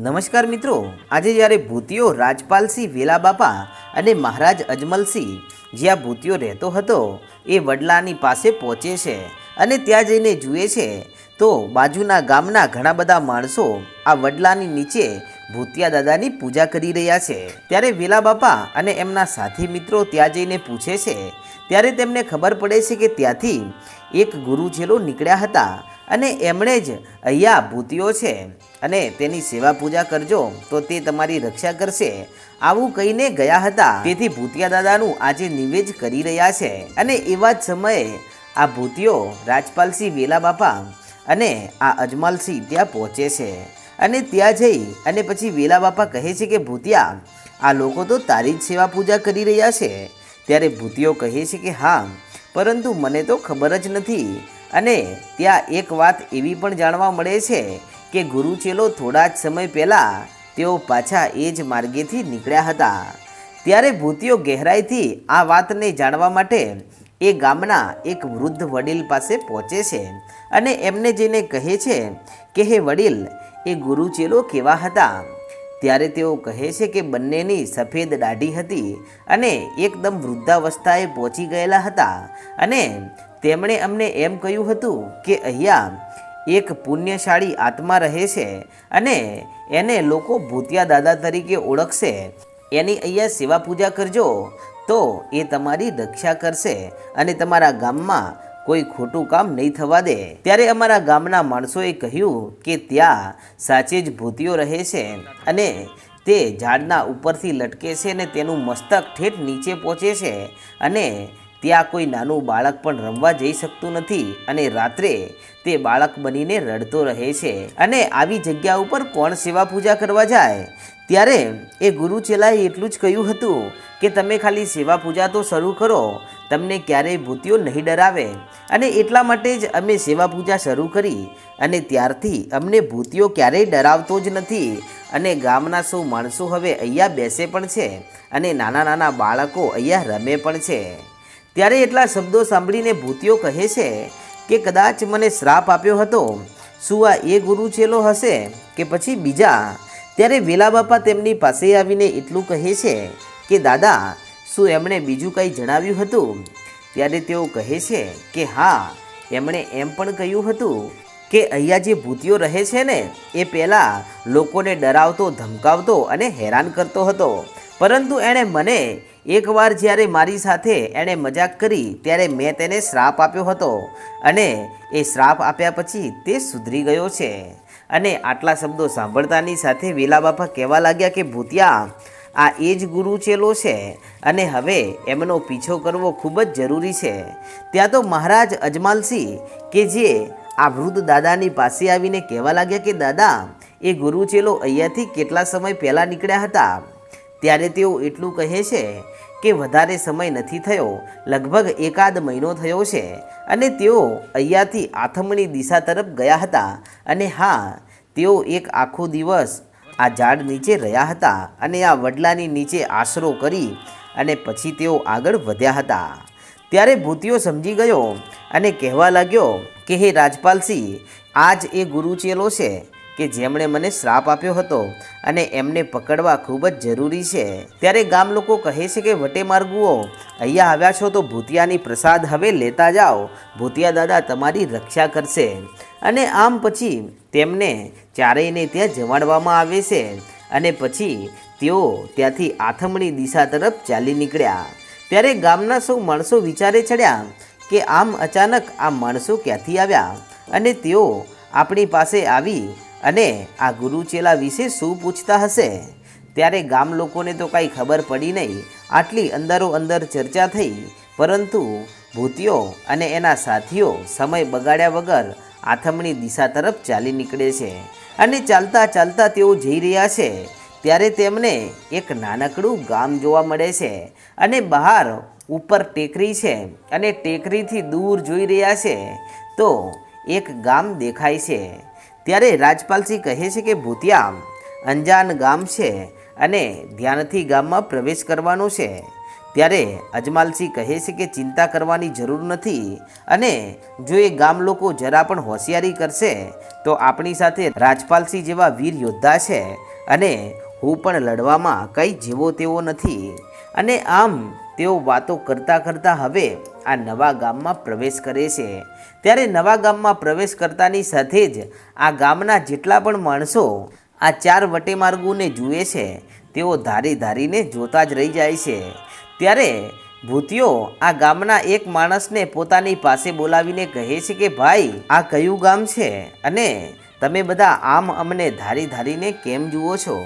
નમસ્કાર મિત્રો. આજે જ્યારે ભૂતિયો રાજપાલસિંહ વેલાબાપા અને મહારાજ અજમલસિંહ જ્યાં ભૂતિયો રહેતો હતો, એ વડલાની પાસે પહોંચે છે અને ત્યાં જઈને જુએ છે, તો બાજુના ગામના ઘણા બધા માણસો આ વડલાની નીચે ભૂતિયા દાદાની પૂજા કરી રહ્યા છે. ત્યારે વેલાબાપા અને એમના સાથી મિત્રો ત્યાં જઈને પૂછે છે. ત્યારે તેમને ખબર પડે છે કે ત્યાંથી એક ગુરુ છેલો નીકળ્યા હતા અને એમણે જ અહીંયા ભૂતિઓ છે અને તેની સેવા પૂજા કરજો તો તે તમારી રક્ષા કરશે. આવું કહીને ગયા હતા. તેથી ભૂતિયા દાદાનું આજે નિવેદ કરી રહ્યા છે. અને એવા જ સમયે આ ભૂતિઓ રાજપાલસિંહ વેલા બાપા અને આ અજમાલસિંહ ત્યાં પહોંચે છે. અને ત્યાં જઈ અને પછી વેલા બાપા કહે છે કે, ભૂતિયા, આ લોકો તો તારી જ સેવા પૂજા કરી રહ્યા છે. ત્યારે ભૂતિયો કહે છે કે, હા, પરંતુ મને તો ખબર જ નથી અને ત્યાં એક વાત એવી પણ જાણવા મળે છે કે ગુરુચેલો થોડા જ સમય પહેલાં તેઓ પાછા એ જ માર્ગેથી નીકળ્યા હતા. ત્યારે ભૂતિયો ગહેરાઈથી આ વાતને જાણવા માટે એ ગામના એક વૃદ્ધ વડીલ પાસે પહોંચે છે અને એમને જઈને કહે છે કે, હે વડીલ, એ ગુરુચેલો કેવા હતા? ત્યારે તેઓ કહે છે કે, બંનેની સફેદ દાઢી હતી અને એકદમ વૃદ્ધાવસ્થાએ પહોંચી ગયેલા હતા અને તેમણે અમને એમ કહ્યું હતું કે, અહીંયા એક પુણ્યશાળી આત્મા રહે છે અને એને લોકો ભૂતિયા દાદા તરીકે ઓળખશે. એની અહીંયા સેવા પૂજા કરજો, તો એ તમારી રક્ષા કરશે અને તમારા ગામમાં કોઈ ખોટું કામ નહીં થવા દે. ત્યારે અમારા ગામના માણસોએ કહ્યું કે, ત્યાં સાચે જ ભૂતિયો રહે છે અને તે ઝાડના ઉપરથી લટકે છે અને તેનું મસ્તક ઠેઠ નીચે પહોંચે છે અને ત્યાં કોઈ નાનું બાળક પણ રમવા જઈ શકતું નથી અને રાત્રે તે બાળક બનીને રડતો રહે છે. અને આવી જગ્યા ઉપર કોણ સેવા પૂજા કરવા જાય? ત્યારે એ ગુરુ ચેલાએ એટલું જ કહ્યું હતું કે તમે ખાલી સેવા પૂજા તો શરૂ કરો, તમને ક્યારેય ભૂતિઓ નહીં ડરાવે. અને એટલા માટે જ અમે સેવા પૂજા શરૂ કરી અને ત્યારથી અમને ભૂતિઓ ક્યારેય ડરાવતો જ નથી. અને ગામના સૌ માણસો હવે અહીંયા બેસે પણ છે અને નાના નાના બાળકો અહીંયા રમે પણ છે. ત્યારે એટલા શબ્દો સાંભળીને ભૂતિઓ કહે છે કે કદાચ મને શ્રાપ આપ્યો હતો. શું આ એ ગુરુ ચેલો હશે કે પછી બીજા? ત્યારે વેલા બાપા તેમની પાસે આવીને એટલું કહે છે કે, દાદા, શું એમણે બીજું કંઈ જણાવ્યું હતું? ત્યારે તેઓ કહે છે કે, હા, એમણે એમ પણ કહ્યું હતું કે અહીંયા જે ભૂતિયો રહે છે ને, એ પહેલાં લોકોને ડરાવતો, ધમકાવતો અને હેરાન કરતો હતો. પરંતુ એણે મને એકવાર જ્યારે મારી સાથે એણે મજાક કરી, ત્યારે મેં તેને શ્રાપ આપ્યો હતો અને એ શ્રાપ આપ્યા પછી તે સુધરી ગયો છે. અને આટલા શબ્દો સાંભળતાની સાથે વેલા બાપા કહેવા લાગ્યા કે, ભૂતિયા, આ એ જ ગુરુ ચેલો છે અને હવે એમનો પીછો કરવો ખૂબ જ જરૂરી છે. ત્યાં તો મહારાજ અજમાલસિંહ કે જે આ વૃદ્ધ દાદાની પાસે આવીને કહેવા લાગ્યા કે, દાદા, એ ગુરુ ચેલો અહીંયાથી કેટલા સમય પહેલાં નીકળ્યા હતા? ત્યારે તેઓ એટલું કહે છે કે વધારે સમય નથી થયો, લગભગ એકાદ મહિનો થયો છે અને તેઓ અહીંયાથી આથમણી દિશા તરફ ગયા હતા અને હા, તેઓ એક આખો દિવસ આ ઝાડ નીચે રહ્યા હતા અને આ વડલાની નીચે આશરો કરી અને પછી તેઓ આગળ વધ્યા હતા. ત્યારે ભૂતિયો સમજી ગયો અને કહેવા લાગ્યો કે, હે રાજપાલસિંહ આ જ એ ગુરુચેલો છે. કે જેમણે મને શ્રાપ આપ્યો હતો અને એમને પકડવા ખૂબ જ જરૂરી છે. ત્યારે ગામ લોકો કહે છે કે, વટે માર્ગુઓ, અહીંયા આવ્યા છો તો ભૂતિયાની પ્રસાદ હવે લેતા જાઓ. ભૂતિયા દાદા તમારી રક્ષા કરશે. અને આમ પછી તેમને ચારેયને ત્યાં જમાડવામાં આવે છે અને પછી તેઓ ત્યાંથી આથમણી દિશા તરફ ચાલી નીકળ્યા. ત્યારે ગામના સૌ માણસો વિચારે ચડ્યા કે, આમ અચાનક આ માણસો ક્યાંથી આવ્યા? અને તેઓ આપણી પાસે આવી અને આ ગુરુ ચેલા વિશે શું પૂછતા હશે? ત્યારે ગામ લોકોને તો કાંઈ ખબર પડી નહીં. આટલી અંદરો અંદર ચર્ચા થઈ. પરંતુ ભૂતિયો અને એના સાથીઓ સમય બગાડ્યા વગર આથમણી દિશા તરફ ચાલી નીકળે છે. અને ચાલતા ચાલતા તેઓ જઈ રહ્યા છે. ત્યારે તેમને એક નાનકડું ગામ જોવા મળે છે અને બહાર ઉપર ટેકરી છે અને ટેકરીથી દૂર જોઈ રહ્યા છે. તો એક ગામ દેખાય છે. ત્યારે રાજપાલસિંહ કહે છે કે ભૂતિયામ અંજાન ગામ છે અને ધ્યાનથી ગામમાં પ્રવેશ કરવાનો છે. ત્યારે અજમાલસિંહ કહે છે કે, ચિંતા કરવાની જરૂર નથી અને જો એ ગામ લોકો જરા પણ હોશિયારી કરશે, તો આપણી સાથે રાજપાલસિંહ જેવા વીર યોદ્ધા છે અને હું પણ લડવામાં કંઈ જેવો તેવો નથી. અને આમ તેઓ વાતો કરતાં કરતાં હવે આ નવા ગામમાં પ્રવેશ કરે છે. ત્યારે નવા ગામમાં પ્રવેશ કરતાની સાથે જ આ ગામના જેટલા પણ માણસો આ ચાર વટેમાર્ગોને જુએ છે, તેઓ ધારી ધારીને જોતા જ રહી જાય છે. ત્યારે ભૂતિયો આ ગામના એક માણસને પોતાની પાસે બોલાવીને કહે છે કે, ભાઈ, આ કયું ગામ છે? અને તમે બધા આમ અમને ધારી ધારીને કેમ જુઓ છો?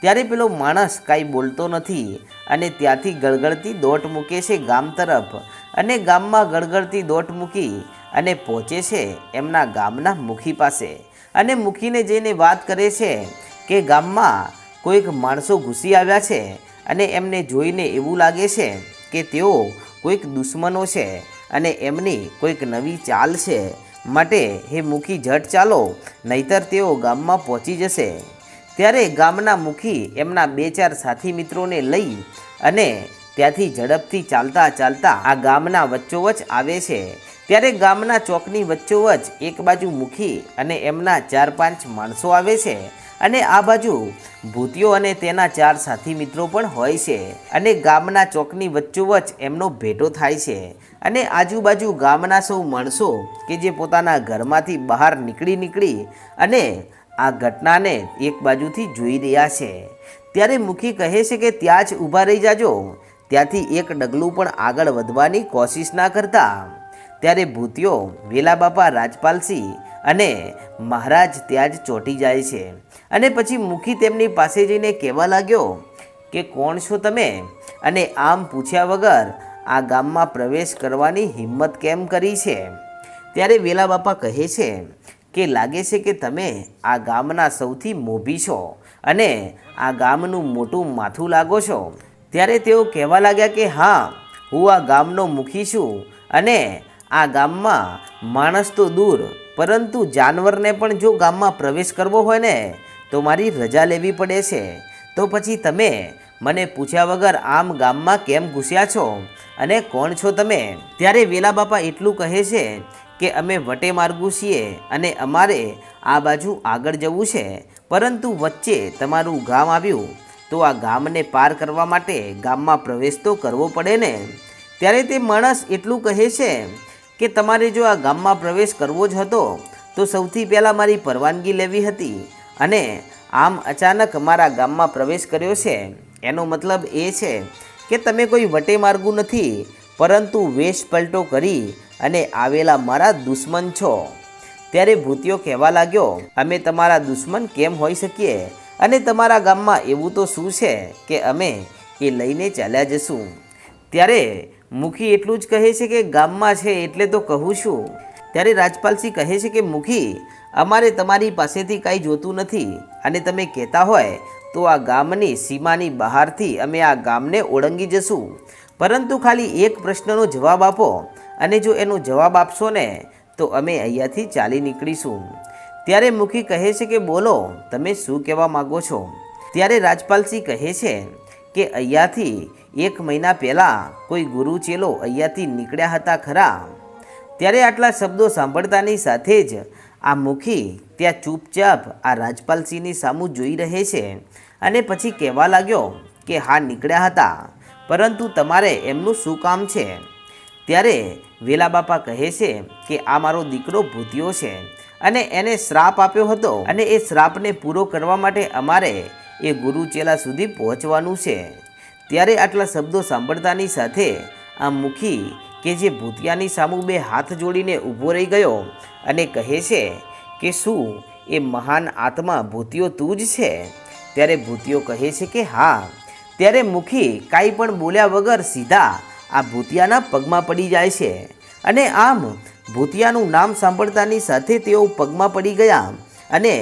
ત્યારે પેલો માણસ કાંઈ બોલતો નથી અને ત્યાંથી ગળગળતી દોટ મૂકે છે ગામ તરફ. અને ગામમાં ગળગળતી દોટ મૂકી અને પહોંચે છે એમના ગામના મુખી પાસે. અને મુખીને જઈને વાત કરે છે કે ગામમાં કોઈક માણસો ઘૂસી આવ્યા છે અને એમને જોઈને એવું લાગે છે કે તેઓ કોઈક દુશ્મનો છે અને એમની કોઈક નવી ચાલ છે. માટે હે મુખી ઝટ ચાલો, નહીતર તેઓ ગામમાં પહોંચી જશે. ત્યારે ગામના મુખી એમના બે ચાર સાથી મિત્રોને લઈ અને ત્યાંથી ઝડપથી ચાલતા ચાલતા આ ગામના વચ્ચોવચ આવે છે. ત્યારે ગામના ચોકની વચ્ચોવચ એક બાજુ મુખી અને એમના ચાર પાંચ માણસો આવે છે અને આ બાજુ ભૂતિયો અને તેના ચાર સાથી મિત્રો પણ હોય છે અને ગામના ચોકની વચ્ચોવચ એમનો ભેટો થાય છે અને આજુબાજુ ગામના સૌ માણસો કે જે પોતાના ઘરમાંથી બહાર નીકળી નીકળી અને આ ઘટનાને એક બાજુથી જોઈ રહ્યા છે. ત્યારે મુખી કહે છે કે ત્યાં જ ઊભા રહી જાજો. ત્યાંથી એક ડગલું પણ આગળ વધવાની કોશિશ ના કરતા ત્યારે ભૂતિયો વેલા બાપા રાજપાલસિંહ અને મહારાજ ત્યાં જ ચોંટી જાય છે. અને પછી મુખી તેમની પાસે જઈને કહેવા લાગ્યો કે, કોણ છો તમે? અને આમ પૂછ્યા વગર આ ગામમાં પ્રવેશ કરવાની હિંમત કેમ કરી છે? ત્યારે વેલા બાપા કહે છે કે, લાગે છે કે તમે આ ગામના સૌથી મોભી છો અને આ ગામનું મોટું માથું લાગો છો. ત્યારે તેઓ કહેવા લાગ્યા કે, હા, હું આ ગામનો મુખી છું અને આ ગામમાં માણસ તો દૂર, પરંતુ જાનવરને પણ જો ગામમાં પ્રવેશ કરવો હોય ને, તો મારી રજા લેવી પડે છે. તો પછી તમે મને પૂછ્યા વગર આમ ગામમાં કેમ ઘૂસ્યા છો અને કોણ છો તમે? ત્યારે વેલા બાપા એટલું કહે છે કે, અમે વટે માર્ગુ છીએ અને અમારે આ બાજુ આગળ જવું છે, પરંતુ વચ્ચે તમારું ગામ આવ્યું. તો આ ગામને પાર કરવા માટે ગામમાં પ્રવેશ તો કરવો પડે ને? ત્યારે તે માણસ એટલું કહે છે કે તમારે જો આ ગામમાં પ્રવેશ કરવો જ હતો, તો સૌથી પહેલાં મારી પરવાનગી લેવી હતી અને આમ અચાનક મારા ગામમાં પ્રવેશ કર્યો છે. એનો મતલબ એ છે કે તમે કોઈ વટે માર્ગું નથી, પરંતુ વેશ પલટો કરી અને આવેલા મારા દુશ્મન છો. ત્યારે ભૂતિયો કહેવા લાગ્યો, અમે તમારા દુશ્મન કેમ હોઈ શકીએ? અને તમારા ગામમાં એવું તો શું છે કે અમે એ લઈને ચાલ્યા જશું? ત્યારે મુખી એટલું જ કહે છે કે ગામમાં છે એટલે તો કહું છું. ત્યારે રાજપાલસિંહ કહે છે કે, મુખી, અમારે તમારી પાસેથી કાંઈ જોતું નથી અને તમે કહેતા હોય તો આ ગામની સીમાની બહારથી અમે આ ગામને ઓળંગી જશું. પરંતુ ખાલી એક પ્રશ્નનો જવાબ આપો અને જો એનો જવાબ આપશો ને, તો અમે અહીંયાથી ચાલી નીકળીશું. ત્યારે મુખી કહે છે કે, બોલો, તમે શું કહેવા માગો છો? ત્યારે રાજપાલસિંહ કહે છે કે, અહીંયાથી એક મહિના પહેલાં કોઈ ગુરુ ચેલો અહીંયાથી નીકળ્યા હતા ખરા. ત્યારે આટલા શબ્દો સાંભળતાની સાથે જ આ મુખી ત્યાં ચૂપચાપ આ રાજપાલસિંહની સામું જોઈ રહે છે અને પછી કહેવા લાગ્યો કે, હા, નીકળ્યા હતા, પરંતુ તમારે એમનું શું કામ છે? ત્યારે વેલા બાપા કહે છે કે, આ મારો દીકરો ભૂતિયો છે અને એને શ્રાપ આપ્યો હતો. અને એ શ્રાપને પૂરો કરવા માટે અમારે એ ગુરુ ચેલા સુધી પહોંચવાનું છે. ત્યારે આટલા શબ્દો સાંભળતાની સાથે આ મુખી કે જે ભૂતિયાની સામુ બે હાથ જોડીને ઊભો રહી ગયો અને કહે છે કે, શું એ મહાન આત્મા ભૂતિયો તું જ છે? ત્યારે ભૂતિયો કહે છે કે, હા. ત્યારે મુખી કાંઈ પણ બોલ્યા વગર સીધા આ ભૂતિયાના પગમાં પડી જાય છે. અને આમ ભૂતિયાનું નામ સાંભળતાની સાથે તેઓ પગમાં પડી ગયા અને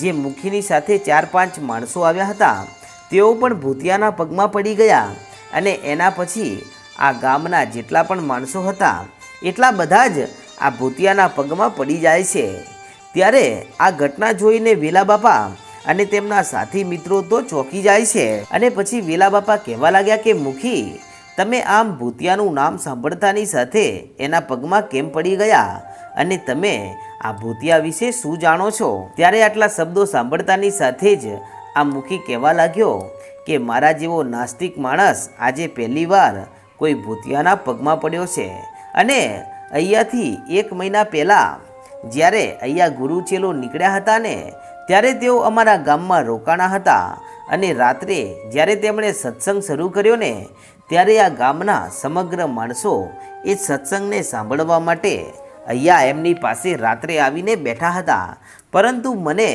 જે મુખીની સાથે ચાર પાંચ માણસો આવ્યા હતા, તેઓ પણ ભૂતિયાના પગમાં પડી ગયા અને એના પછી આ ગામના જેટલા પણ માણસો હતા, એટલા બધા જ આ ભૂતિયાના પગમાં પડી જાય છે. ત્યારે આ ઘટના જોઈને વેલા બાપા અને તેમના સાથી મિત્રો તો ચોંકી જાય છે અને પછી વેલા બાપા કહેવા લાગ્યા કે મુખી તમે આમ ભૂતિયાનું નામ સાંભળતાની સાથે એના પગમાં કેમ પડી ગયા? અને તમે આ ભૂતિયા વિશે શું જાણો છો? ત્યારે આટલા શબ્દો સાંભળતાની સાથે જ આ મુખી કહેવા લાગ્યો કે મારા જેવો નાસ્તિક માણસ આજે પહેલીવાર કોઈ ભૂતિયાના પગમાં પડ્યો છે. અને અહીંયાથી એક મહિના પહેલાં જ્યારે અહીંયા ગુરુચેલો નીકળ્યા હતા ને, ત્યારે તેઓ અમારા ગામમાં રોકાણા હતા. અને રાત્રે જ્યારે તેમણે સત્સંગ શરૂ કર્યો ને ત્યારે આ ગામના સમગ્ર માણસો એ સત્સંગને સાંભળવા માટે અહીંયા એમની પાસે રાત્રે આવીને બેઠા હતા. પરંતુ મને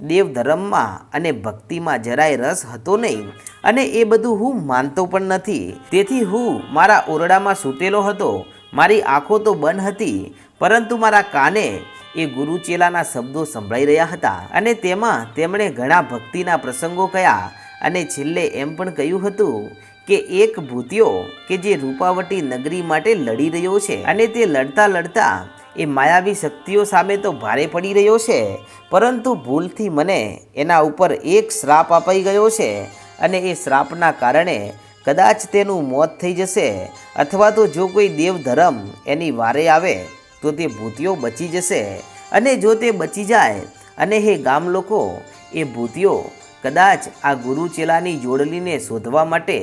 દેવ ધર્મમાં અને ભક્તિમાં જરાય રસ હતો નહીં અને એ બધું હું માનતો પણ નથી. તેથી હું મારા ઓરડામાં સૂતેલો હતો. મારી આંખો તો બંધ હતી, પરંતુ મારા કાને એ ગુરુચેલાના શબ્દો સંભળાઈ રહ્યા હતા અને તેમાં તેમણે ઘણા ભક્તિના પ્રસંગો કયા અને છેલ્લે એમ પણ કહ્યું હતું કે એક ભૂતિયો કે જે રૂપાવટી નગરી માટે લડી રહ્યો છે અને તે લડતા લડતા એ માયાવી શક્તિઓ સામે તો ભારે પડી રહ્યો છે, પરંતુ ભૂલથી મને એના ઉપર એક શ્રાપ અપાઈ ગયો છે અને એ શ્રાપના કારણે કદાચ તેનું મોત થઈ જશે અથવા તો જો કોઈ દેવ ધર્મ એની વારે આવે તો તે ભૂતિયો બચી જશે અને જો તે બચી જાય અને હે ગામ લોકો એ ભૂતિયો કદાચ આ ગુરુ ચેલાની જોડલીને શોધવા માટે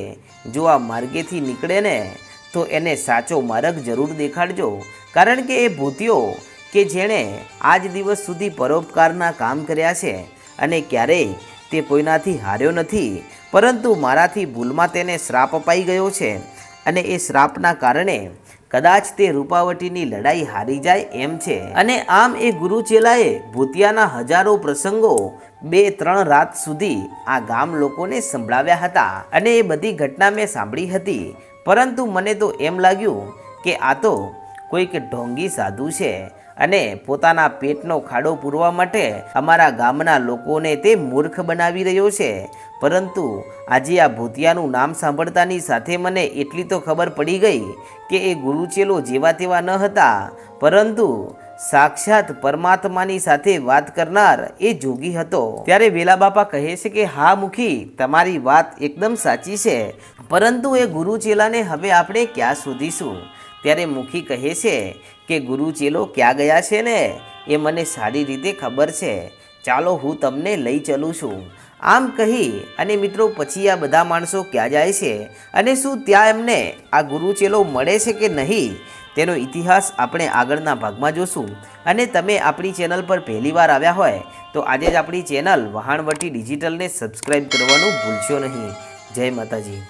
જો આ માર્ગેથી નીકળે ને, તો એને સાચો માર્ગ જરૂર દેખાડજો. કારણ કે એ ભૂતિયો કે જેણે આજ દિવસ સુધી પરોપકારના કામ કર્યા છે અને ક્યારેય તે કોઈનાથી હાર્યો નથી, પરંતુ મારાથી ભૂલમાં તેને શ્રાપ અપાઈ ગયો છે અને એ શ્રાપના કારણે કદાચ તે રૂપાવટીની લડાઈ હારી જાય એમ છે. અને આમ એ ગુરુ ચેલાએ ભૂતિયાના હજારો પ્રસંગો બે ત્રણ રાત સુધી આ ગામ લોકોને સંભળાવ્યા હતા. અને એ બધી ઘટના મેં સાંભળી હતી. પરંતુ મને તો એમ લાગ્યું કે આ તો કોઈક ઢોંગી સાધુ છે. અને પોતાના પેટનો ખાડો પૂરવા માટે અમારા ગામના લોકોને તે મૂર્ખ બનાવી રહ્યો છે. પરંતુ આજે આ ભૂતિયાનું નામ સાંભળતાની સાથે મને એટલી તો ખબર પડી ગઈ કે એ ગુરુચેલો જેવા તેવા ન હતા. પરંતુ સાક્ષાત પરમાત્માની સાથે વાત કરનાર એ જોગી હતો. ત્યારે વેલા બાપા કહે છે કે, હા મુખી, તમારી વાત એકદમ સાચી છે. પરંતુ એ ગુરુ ચેલાને હવે આપણે ક્યાં શોધીશું? ત્યારે મુખી કહે છે કે ગુરુ ચેલો ક્યાં ગયા છે ને? એ મને સારી રીતે ખબર છે. ચાલો હું તમને લઈ ચલું છું. આમ કહી અને મિત્રો પછી આ બધા માણસો ક્યાં જાય છે? અને શું ત્યાં એમને આ ગુરુ ચેલો મળે છે કે નહીં? તેનો ઇતિહાસ આપણે આગળના ભાગમાં જોશું. અને તમે આપણી ચેનલ પર પહેલીવાર આવ્યા હોય, તો આજે જ આપણી ચેનલ વહાણવટી ડિજિટલને સબસ્ક્રાઈબ કરવાનું ભૂલશો નહીં. જય માતાજી.